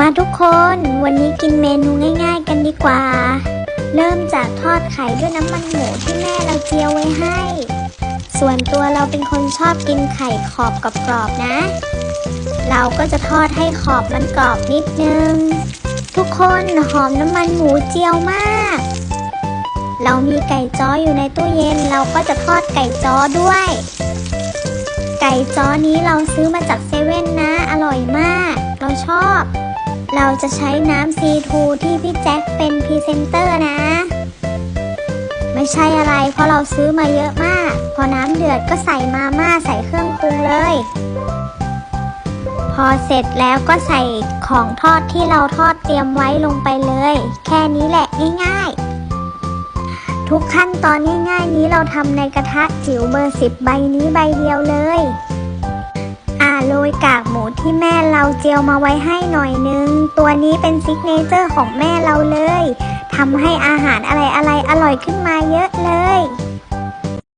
มาทุกคนวันนี้กินเมนูง่ายๆกันดีกว่า เริ่มจากทอดไข่ด้วยน้ำมันหมูที่แม่เราเจียวไว้ให้ ส่วนตัวเราเป็นคนชอบกินไข่ขอบกับกรอบๆนะ เราก็จะทอดให้ขอบมันกรอบนิดนึง ทุกคนหอมน้ำมันหมูเจียวมาก เรามีไก่จ้ออยู่ในตู้เย็นเราก็จะทอดไก่จ้อด้วย ไก่จ้อนี้เราซื้อมาจากเซเว่นนะ อร่อยมาก เราชอบ เราจะใช้น้ำซีทูที่พี่แจ็คเป็นพรีเซนเตอร์นะ ไม่ใช่อะไรเพราะเราซื้อมาเยอะมาก พอน้ำเดือดก็ใส่มาม่าใส่เครื่องปรุงเลย พอเสร็จแล้วก็ใส่ของทอดที่เราทอดเตรียมไว้ลงไปเลย แค่นี้แหละง่ายๆ ทุกขั้นตอนง่ายๆนี้เราทำในกระทะจิ๋วเบอร์สิบใบนี้ใบเดียวเลย โรยกากหมูที่แม่เราเจียวมาไว้ให้หน่อยนึง ตัวนี้เป็นซิกเนเจอร์ของแม่เราเลยทำให้อาหารอะไรๆอร่อยขึ้นมาเยอะเลย